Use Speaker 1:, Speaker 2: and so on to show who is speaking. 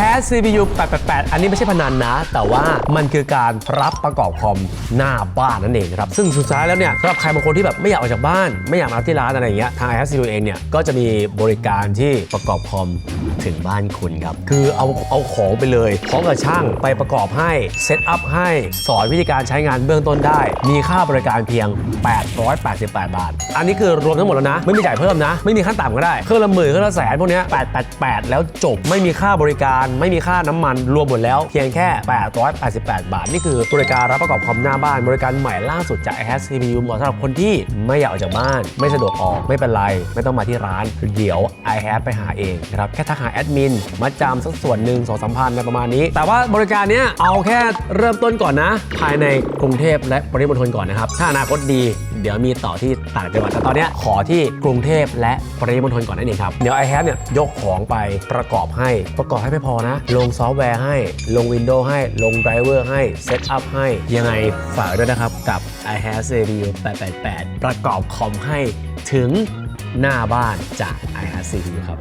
Speaker 1: have CPU 888 อันนี้ไม่ใช่พนันนะ แต่ว่ามันคือการรับประกอบคอมหน้าบ้านนั่นเองครับ ซึ่งสุดท้ายแล้วเนี่ยสำหรับใครบางคนที่แบบไม่อยากออกจากบ้าน ไม่อยากมาที่ร้านอะไรอย่างเงี้ยทาง i has CPU เองเนี่ยก็จะมีบริการที่ประกอบคอมถึงบ้านคุณครับ คือเอาเอาของไปเลยพร้อมกับช่างไปประกอบให้เซตอัพให้สอนวิธีการใช้งานเบื้องต้นได้ มีค่าบริการเพียง 888 บาท อันนี้คือรวมทั้งหมดแล้วนะ ไม่มีจ่ายเพิ่มนะ ไม่มีขั้นต่ำก็ได้เครื่องละหมื่นเครื่องละแสนพวกนี้888 แล้วจบไม่มีค่าบริการไม่มีค่าน้ำมันรวมหมดแล้วเพียงแค่ 888 บาท นี่คือบริการรับประกอบคอมหน้าบ้าน บริการใหม่ล่าสุดจาก a s CPU เหมาะสำหรับคนที่ไม่อยากออกจากบ้าน ไม่สะดวกออกไม่เป็นไร ไม่ต้องมาที่ร้าน เดี๋ยว i h a v e ไปหาเองนะครับแค่ทักหาแอดมินมาจำสักส่วนหนึ่งสองสามพันอะไรประมาณนี้ แต่ว่าบริการเนี้ยเอาแค่เริ่มต้นก่อนนะ ภายในกรุงเทพและปริมณฑลก่อนนะครับถ้าอนาคตดี เดี๋ยวมีต่อที่ต่างจังหวัดแต่ตอนนี้ขอที่กรุงเทพและปริมณฑลก่อนนั่นเองครับ เดี๋ยวไอแฮปเนี่ยยกของไปประกอบให้ประกอบให้ไม่พอนะ ลงซอฟต์แวร์ให้ ลงวินโดว์ให้ลงไดรเวอร์ให้เซตอัพให้ ยังไงฝากด้วยนะครับกับ i h a v e CPU 888 ประกอบคอมให้ถึงหน้าบ้านจาก i h a v e CPU ครับ